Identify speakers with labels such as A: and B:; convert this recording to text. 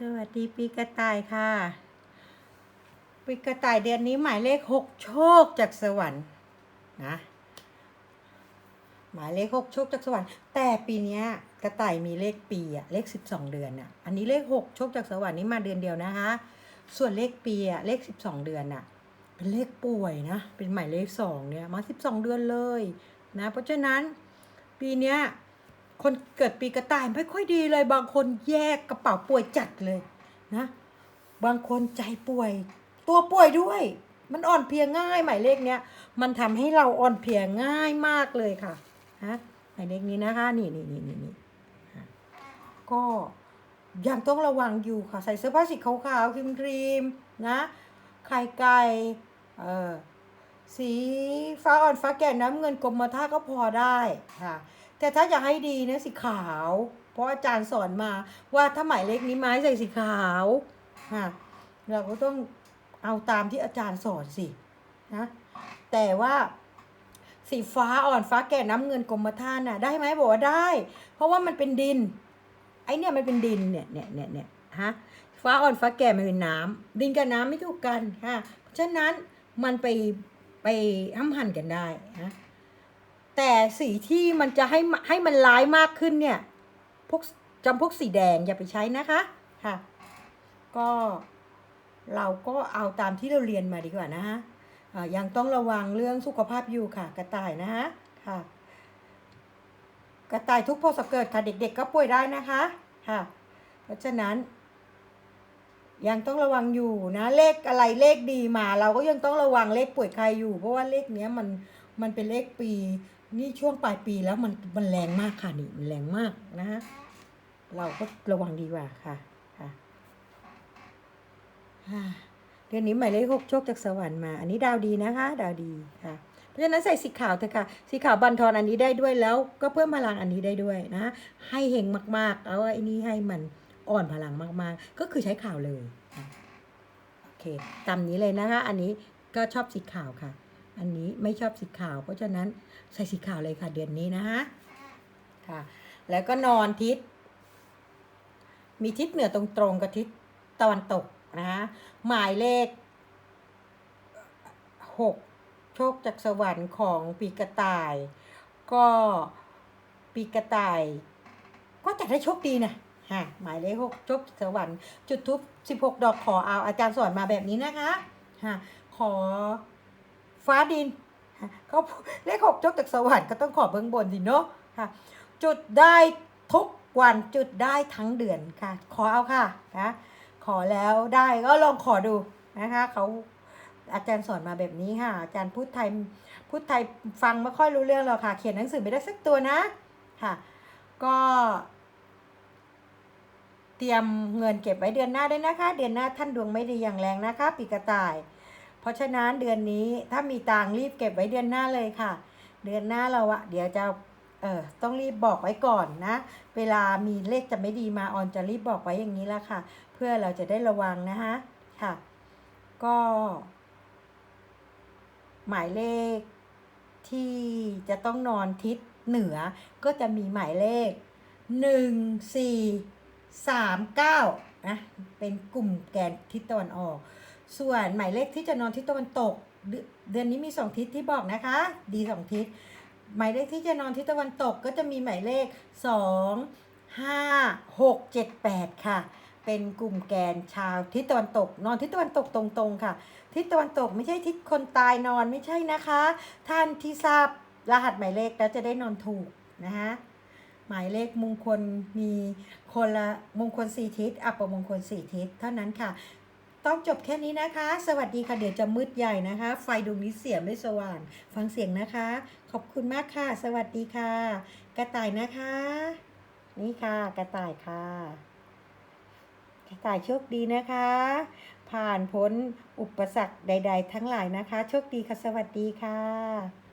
A: สวัสดีปีกระต่ายค่ะ ปีกระต่ายเดือนนี้หมายเลขหกโชคจากสวรรค์นะหมายเลขหกโชคจากสวรรค์แต่ปีนี้กระต่ายมีเลขปีอะเลขสิบสองเดือนอะอันนี้เลขหกโชคจากสวรรค์นี่มาเดือนเดียวนะคะ ส่วนเลขปีอะเลขสิบสองเดือนอะเป็นเลขป่วยนะ เป็นหมายเลขสองเนี่ยมาสิบสองเดือนเลยนะ เพราะฉะนั้นปีเนี้ย คนเกิดปีกระต่ายไม่ค่อยดีเลย บางคนแยกกระเป๋าป่วยจัดเลยนะ บางคนใจป่วย ตัวป่วยด้วย มันอ่อนเพลียง่าย หมายเลขเนี้ย มันทำให้เราอ่อนเพลียง่ายมากเลยค่ะฮะหมายเลขนี้นะคะนี่นี่นี่นี่นี่ก็ยังต้องระวังอยู่ค่ะ ใส่เสื้อผ้าสีขาวๆครีมครีมๆนะไข่ไก่เออสีฟ้าอ่อนฟ้าแก่น้ำเงินกรมท่าก็พอได้ค่ะ แต่ถ้าอยากให้ดีนะสีขาว เพราะอาจารย์สอนมาว่าถ้าหมายเลขนี้ไม้ใส่สีขาวค่ะเราก็ต้องเอาตามที่อาจารย์สอนสินะแต่ว่าสีฟ้าอ่อนฟ้าแก่น้ำเงินกรมท่านน่ะได้ไหมบอกว่าได้ เพราะว่ามันเป็นดิน ไอเนี่ยมันเป็นดินเนี่ยเนี่ยเนี่ยเนี่ยฮะฟ้าอ่อนฟ้าแก่มันเป็นน้ำดินกับน้ำไม่ถูกกันค่ะเพราะฉะนั้นมันไปไปห้ำหั่นกันได้นะ แต่สีที่มันจะให้ให้มันร้ายมากขึ้นเนี่ยพวกจำพวกสีแดงอย่าไปใช้นะคะค่ะก็เราก็เอาตามที่เราเรียนมาดีกว่านะฮะยังต้องระวังเรื่องสุขภาพอยู่ค่ะ กระต่ายนะฮะค่ะ กระต่ายทุกพศเกิดค่ะเด็ก ๆ ก็ป่วยได้นะคะค่ะ เพราะฉะนั้นยังต้องระวังอยู่นะเลขอะไรเลขดีมา เราก็ยังต้องระวังเลขป่วยใครอยู่ เพราะว่าเลขเนี้ยมันมันเป็นเลขปี นี่ช่วงปลายปีแล้วมันมันแรงมากค่ะนี่มันแรงมากนะฮะเราก็ระวังดีกว่าค่ะค่ะเดือนนี้หมายเลขหกโชคจากสวรรค์มา อันนี้ดาวดีนะคะ ดาวดีค่ะ เพราะฉะนั้นใส่สีขาวเถอะค่ะ สีขาวบันทอนอันนี้ได้ด้วยแล้ว ก็เพิ่มพลังอันนี้ได้ด้วยนะ ให้เฮงมากๆแล้วไอ้นี่ให้มันอ่อนพลังมากๆ ก็คือใช้ขาวเลยโอเคตามนี้เลยนะคะ อันนี้ก็ชอบสีขาวค่ะ อันนี้ไม่ชอบสีขาว เพราะฉะนั้นใส่สีขาวเลยค่ะเดือนนี้นะคะค่ะ แล้วก็นอนทิศ มีทิศเหนือตรงๆกับทิศตะวันตกนะคะหมายเลขหกโชคจากสวรรค์ของปีกระต่าย ก็ปีกระต่าย ก็จะได้โชคดีนะฮะหมายเลขหกโชคจากสวรรค์จุดทุบสิบหกดอกขอเอาอาจารย์สอนมาแบบนี้นะคะฮะขอ ฟ้าดินเขาเลขหกโชคจากสวรรค์ก็ต้องขอเบื้องบนสิเนาะค่ะ จุดได้ทุกวันจุดได้ทั้งเดือนค่ะ ขอเอาค่ะนะขอแล้วได้ก็ลองขอดูนะคะเขาอาจารย์สอนมาแบบนี้ค่ะ อาจารย์พูดไทยพูดไทยฟังไม่ค่อยรู้เรื่องหรอกค่ะ เขียนหนังสือไม่ได้สักตัวนะค่ะ ก็ เตรียมเงินเก็บไว้เดือนหน้าได้นะคะ เดือนหน้าท่านดวงไม่ดีอย่างแรงนะคะ ปีกระต่าย เพราะฉะนั้นเดือนนี้ถ้ามีตังรีบเก็บไว้เดือนหน้าเลยค่ะ เดือนหน้าเราอะเดี๋ยวจะเออต้องรีบบอกไว้ก่อนนะ เวลามีเลขจะไม่ดีมาออนจะรีบบอกไว้อย่างนี้แล้วค่ะ เพื่อเราจะได้ระวังนะคะค่ะ ก็ หมายเลขที่จะต้องนอนทิศเหนือ ก็จะมีหมายเลขหนึ่งสี่สามเก้านะเป็นกลุ่มแกนทิศตะวันออก ส่วนหมายเลขที่จะนอนทิศตะวันตก เดือนนี้มีสองทิศที่บอกนะคะ ดีสองทิศ หมายเลขที่จะนอนทิศตะวันตกก็จะมีหมายเลข 2 5 6 7 8 ค่ะ เป็นกลุ่มแกนชาวทิศตะวันตก นอนทิศตะวันตกตรงๆค่ะ ทิศตะวันตกไม่ใช่ทิศคนตายนอนไม่ใช่นะคะ ท่านที่ทราบรหัสหมายเลขแล้วจะได้นอนถูกนะคะหมายเลขมงคลมีคนละมงคลสี่ทิศ อัปมงคลสี่ทิศ เท่านั้นค่ะ ต้องจบแค่นี้นะคะ สวัสดีค่ะ เดี๋ยวจะมืดใหญ่นะคะ ไฟดวงนี้เสียไม่สว่าง ฟังเสียงนะคะ ขอบคุณมากค่ะ สวัสดีค่ะ กระต่ายนะคะ นี่ค่ะ กระต่ายค่ะ กระต่ายโชคดีนะคะ ผ่านพ้นอุปสรรคใด ๆ ทั้งหลายนะคะ โชคดีค่ะ สวัสดีค่ะ